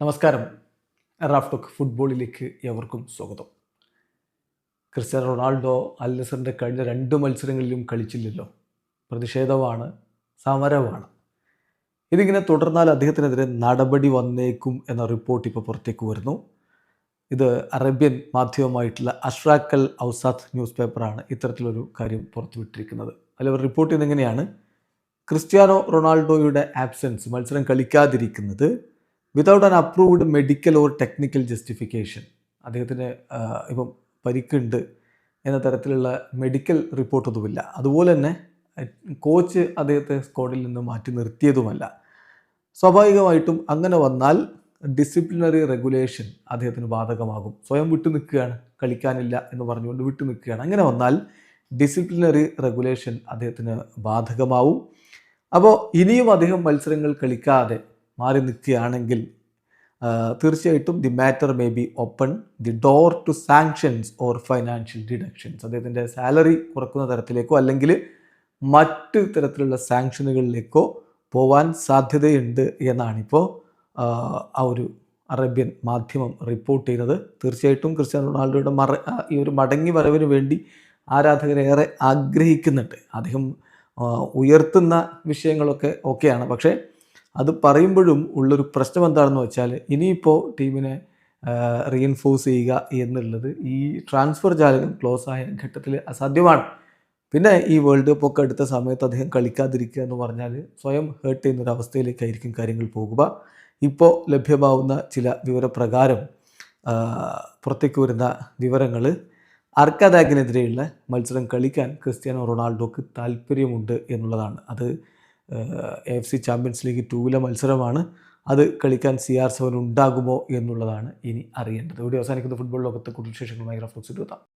നമസ്കാരം. Raf talk ഫുട്ബോളിലേക്ക് എവർക്കും സ്വാഗതം. ക്രിസ്ത്യാനോ റൊണാൾഡോ അൽ നസറിന്റെ കഴിഞ്ഞ രണ്ട് മത്സരങ്ങളിലും കളിച്ചില്ലല്ലോ. പ്രതിഷേധമാണ് സമരമാണ്. ഇതിങ്ങനെ തുടർന്നാൽ അദ്ദേഹത്തിനെതിരെ നടപടി വന്നേക്കും എന്ന റിപ്പോർട്ട് ഇപ്പോൾ പുറത്തേക്ക് വരുന്നു. ഇത് അറേബ്യൻ മാധ്യമമായിട്ടുള്ള അഷ്റാക്കൽ ഔസാദ് ന്യൂസ് പേപ്പറാണ് ഇത്തരത്തിലൊരു കാര്യം പുറത്തുവിട്ടിരിക്കുന്നത്. അതിൽ അവർ റിപ്പോർട്ട് ചെയ്യുന്നത് എങ്ങനെയാണ്? ക്രിസ്ത്യാനോ റൊണാൾഡോയുടെ ആബ്സെൻസ് മത്സരം കളിക്കാതിരിക്കുന്നത് without an approved medical or technical justification അദ്ദേഹത്തിന് ഇപ്പം പരിക്കുണ്ട് എന്ന തരത്തിലുള്ള മെഡിക്കൽ റിപ്പോർട്ടൊന്നുമില്ല അതുപോലെ തന്നെ കോച്ച് അദ്ദേഹത്തെ സ്ക്വാഡിൽ നിന്ന് മാറ്റി നിർത്തിയതുമല്ല. സ്വാഭാവികമായിട്ടും അങ്ങനെ വന്നാൽ ഡിസിപ്ലിനറി റെഗുലേഷൻ അദ്ദേഹത്തിന് ബാധകമാകും. സ്വയം വിട്ടു നിൽക്കുകയാണ് കളിക്കാനില്ല എന്ന് പറഞ്ഞുകൊണ്ട് വിട്ടു നിൽക്കുകയാണ്. അങ്ങനെ വന്നാൽ ഡിസിപ്ലിനറി റെഗുലേഷൻ അദ്ദേഹത്തിന് ബാധകമാവും. അപ്പോൾ ഇനിയും അദ്ദേഹം മത്സരങ്ങൾ കളിക്കാതെ മാറി നിൽക്കുകയാണെങ്കിൽ തീർച്ചയായിട്ടും the matter may be open the door to sanctions or financial deductions അദ്ദേഹത്തിന്റെ സാലറി കുറക്കുന്ന തരത്തിലേക്കോ അല്ലെങ്കിൽ മറ്റ് തരത്തിലുള്ള സാങ്ഷനുകളിലേക്കോ പോവാൻ സാധ്യതയുണ്ട് എന്നാണിപ്പോൾ ആ ഒരു അറേബ്യൻ മാധ്യമം റിപ്പോർട്ട് ചെയ്തത് തീർച്ചയായിട്ടും ക്രിസ്ത്യാനോ റൊണാൾഡോയുടെ മറ ഈ ഒരു മടങ്ങി വരവിന് വേണ്ടി ആരാധകരേറെ ആഗ്രഹിക്കുന്നുണ്ട്. അദ്ദേഹം ഉയർത്തുന്ന വിഷയങ്ങളൊക്കെ ഓക്കെയാണ് പക്ഷേ അത് പറയുമ്പോഴും ഉള്ളൊരു പ്രശ്നം എന്താണെന്ന് വെച്ചാൽ ഇനിയിപ്പോൾ ടീമിനെ റീഎൻഫോഴ്സ് ചെയ്യുക എന്നുള്ളത് ഈ ട്രാൻസ്ഫർ ജാലകം ക്ലോസ് ആയ ഘട്ടത്തിൽ അസാധ്യമാണ്. പിന്നെ ഈ വേൾഡ് കപ്പ് ഒക്കെ എടുത്ത സമയത്ത് അദ്ദേഹം കളിക്കാതിരിക്കുക എന്ന് പറഞ്ഞാൽ സ്വയം ഹേർട്ട് ചെയ്യുന്ന ഒരു അവസ്ഥയിലേക്കായിരിക്കും കാര്യങ്ങൾ പോകുക. ഇപ്പോൾ ലഭ്യമാവുന്ന ചില വിവരപ്രകാരം പുറത്തേക്ക് വരുന്ന വിവരങ്ങൾ അർക്കാദാഗിനെതിരെയുള്ള മത്സരം കളിക്കാൻ ക്രിസ്ത്യാനോ റൊണാൾഡോക്ക് താല്പര്യമുണ്ട് എന്നുള്ളതാണ്. അത് എഫ് സി ചാമ്പ്യൻസ് ലീഗ് ടൂവിലെ മത്സരമാണ്. അത് കളിക്കാൻ സി ആർ സെവൻ ഉണ്ടാകുമോ എന്നുള്ളതാണ് ഇനി അറിയേണ്ടത്. ഇവിടെ അവസാനിക്കുന്ന. ഫുട്ബോൾ ലോകത്തെ കൂടുതൽ വിശേഷങ്ങളുമായി റഫ്ലോക്സ് എത്താം